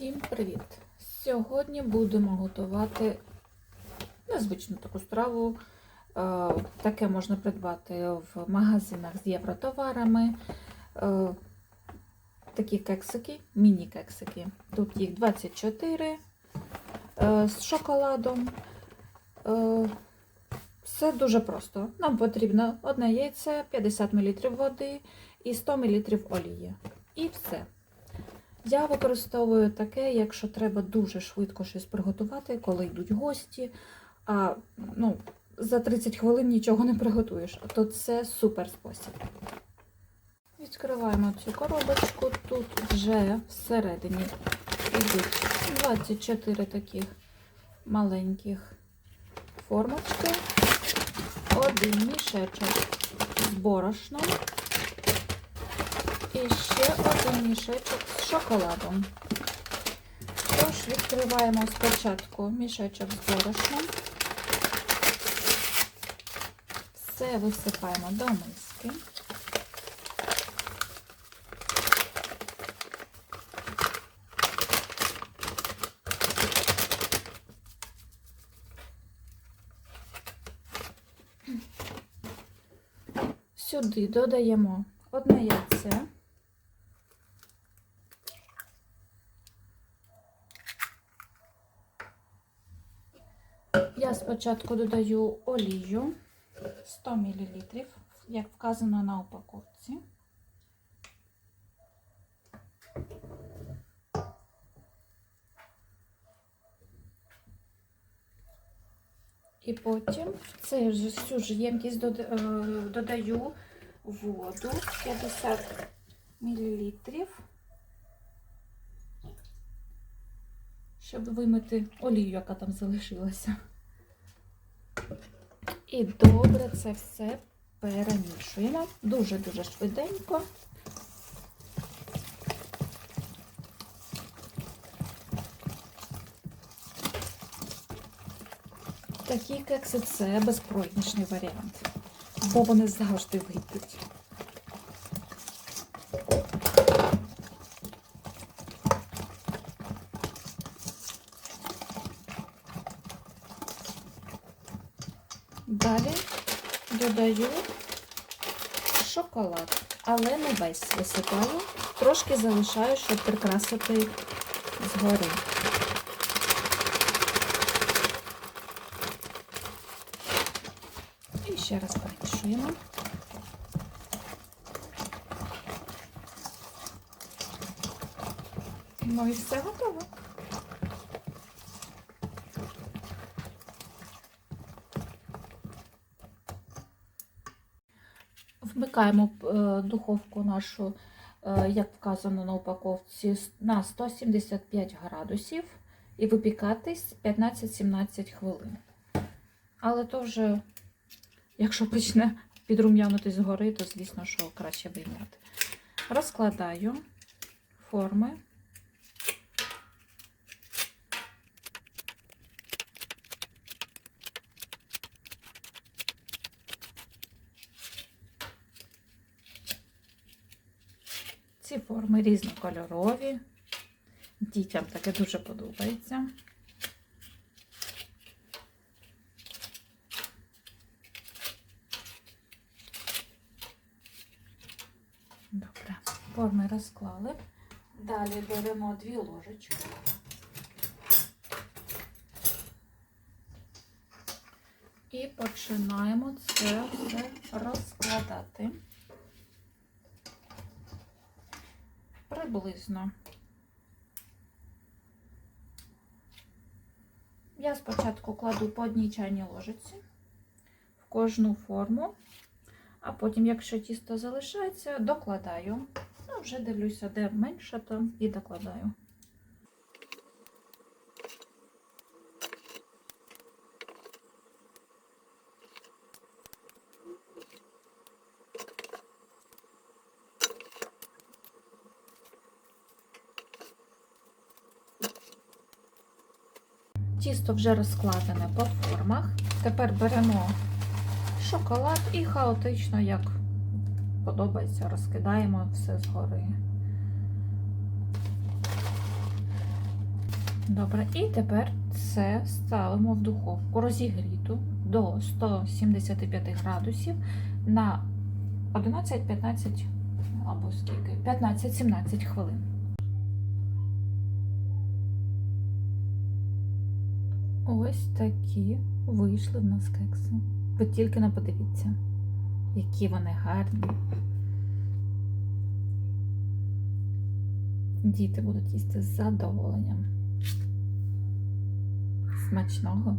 Всім привіт! Сьогодні будемо готувати незвичну таку страву. Е, Таке можна придбати в магазинах з євротоварами. Е, Такі кексики, міні-кексики. Тут їх 24 е, з шоколадом. Все дуже просто. Нам потрібно одне яйце, 50 мл води і 100 мл олії. І все. Я використовую таке, якщо треба дуже швидко щось приготувати, коли йдуть гості. А ну, за 30 хвилин нічого не приготуєш. То це супер спосіб. Відкриваємо цю коробочку. Тут вже всередині йдуть 24 таких маленьких формочки, один мішечок з борошном. І ще один мішечок з шоколадом. Тож відкриваємо спочатку мішечок з борошном. Все висипаємо до миски. Сюди додаємо одне яйце. Я спочатку додаю олію 100 мл, як вказано на упаковці. І потім в цю ж ж ємкість е, додаю воду 50 мл, щоб вимити олію, яка там залишилася. І добре це все перемішуємо. Дуже-дуже швиденько. Такі кекси це безпрограшний варіант, бо вони завжди вийдуть. Далі додаю шоколад, але не весь висипаю, трошки залишаю, щоб прикрасити згори. І ще раз перемішуємо. Ну і все готово. Вмикаємо е, духовку нашу, е, як вказано на упаковці, на 175 градусів і випікатись 15-17 хвилин. Але то вже, якщо почне підрум'янутись згори, то звісно, що краще вийняти. Розкладаю форми. Ці форми різнокольорові. Дітям таке дуже подобається. Добре, форми розклали. Далі беремо дві ложечки. І починаємо це все розкладати. Приблизно. Я спочатку кладу по одній чайній ложиці в кожну форму, а потім, якщо тісто залишається, докладаю. Ну, вже дивлюся, де менше, то і докладаю. Тісто вже розкладене по формах. Тепер беремо шоколад і хаотично, як подобається, розкидаємо все згори. Добре, і тепер це ставимо в духовку розігріту до 175 градусів на 11-15 або скільки? 15-17 хвилин. Ось такі вийшли в нас кекси. Ви тільки не подивіться, які вони гарні. Діти будуть їсти з задоволенням. Смачного!